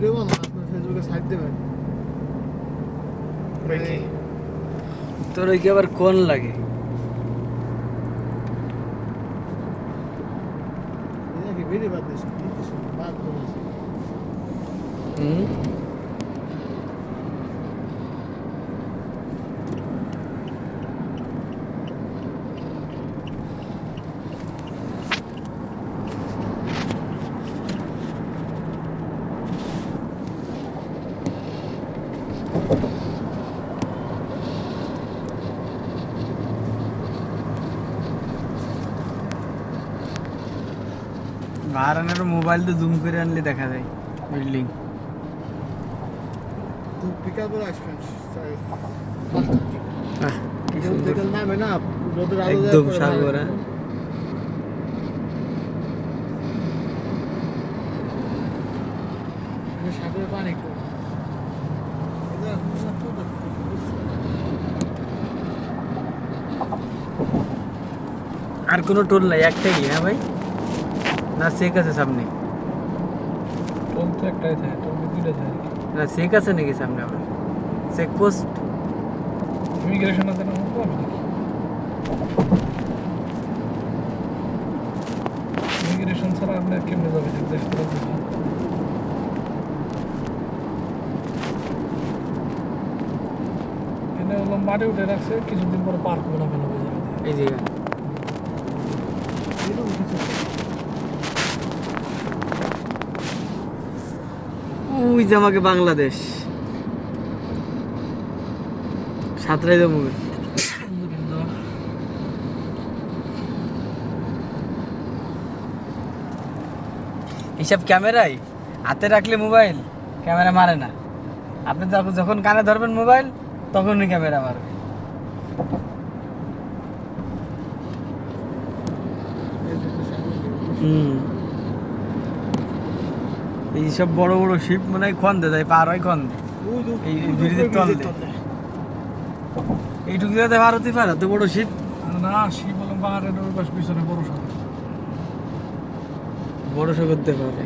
Video বানান আপনার ফেসবুকে সাইড দেবেন। তোর ওই কি আবার কোন লাগে? এটা কি ভিডিও বাদ দিস বাদ হুম? বাহারানের মোবাইল তো জুম করে আনলে দেখা যায় বিল্ডিং একদম সাগর? সাগরের পানি আর কোনো টোল নাই একটাই হ্যাঁ ভাই না চেক আছে সামনে টোল তো একটাই থাকে টোল তো দুইটা থাকে না চেক আছে নাকি সামনে আবার চেক পোস্ট ইমিগ্রেশন আছে না তো আমি দেখি ইমিগ্রেশন ছাড়া আপনি কেমনে যাবেন এক দেশ থেকে অন্য দেশে? এখানে হলো মাটি উঠে রাখছে কিছুদিন পরে পার্ক বানাবে না ওই ওই যে আমাকে বাংলাদেশ। সাতরাই মুভি এইসব ক্যামেরাই হাতে রাখলে মোবাইল, ক্যামেরা মারে না। আপনি যখন কানে ধরবেন মোবাইল, তখনই ক্যামেরা মারবে। এইসব বড় বড় শিপ মনে হয় খন্দে যায় পার হয় খন্দে এই ব্রিজের এইটুকু যাতে ভারতই পারে তো বড় শিপ? না শিপ বললাম পাহাড়ের ওই পাশ পিছনে বড় সাগর। বড় সাগর দেখতে পারে।